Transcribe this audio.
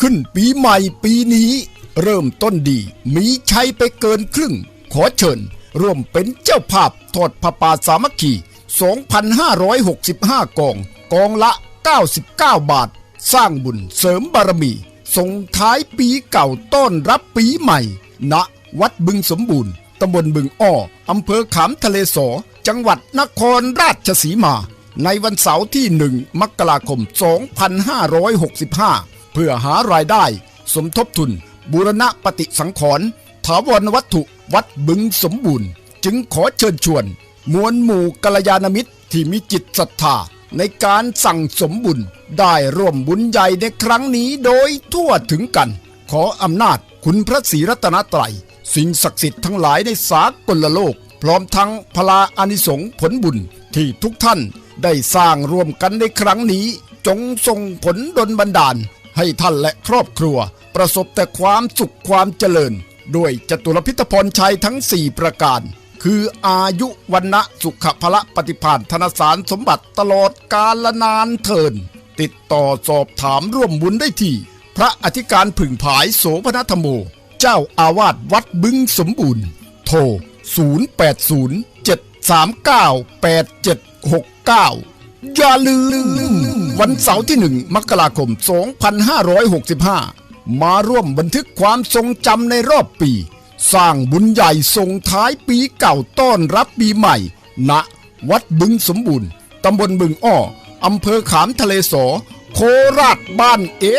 ขึ้นปีใหม่ปีนี้ เริ่มต้นดีมีชัยไปเกินครึ่ง ขอเชิญ ร่วมเป็นเจ้าภาพทอดพระป่าสามัคคี 2,565 กอง กองละ 99 บาท สร้างบุญเสริมบารมี ส่งท้ายปีเก่าต้อนรับปีใหม่ณวัดบึงสมบูรณ์ตำบลบึงอ้ออำเภอขามทะเลสอ จังหวัดนครราชสีมา ในวันเสาร์ที่ 1 มกราคม 2565 พื่อหารายได้ สมทบทุน บูรณะปฏิสังขรณ์ถาวรวัตถุวัดบึงสมบูรณ์ จึงขอเชิญชวน มวลหมู่กัลยาณมิตรที่มีจิตศรัทธาในการสั่งสมบุญได้ร่วมบุญใหญ่ในครั้งนี้โดยทั่วถึงกัน ขออำนาจคุณพระศรีรัตนตรัย สิ่งศักดิ์สิทธิ์ทั้งหลายในสากลโลก พร้อมทั้งพลาอานิสงผลบุญที่ทุกท่านได้สร้างร่วมกันในครั้งนี้ จงส่งผลดลบันดาล ให้ท่านและครอบครัว ประสบแต่ความสุขความเจริญ ด้วยจตุรพิธพรชัยทั้ง 4 ประการ คืออายุวันนะสุขภละปฏิภาณธนสารสมบัติตลอดกาลนานเทิน ติดต่อสอบถามร่วมบุญได้ที่ พระอธิการผึ่งผายโสพนธรรมโม เจ้าอาวาสวัดบึงสมบูรณ์ โทร 0807398769 อย่าลืม วันเสาร์ที่ 1 มกราคม 2565 มาร่วมบันทึกความทรงจำในรอบปี สร้างบุญใหญ่ส่งท้ายปีเก่าต้อนรับปีใหม่ ณ วัดบึงสมบูรณ์ตำบลบึงอ้ออำเภอขามทะเลสอ โคราชบ้านเอ๋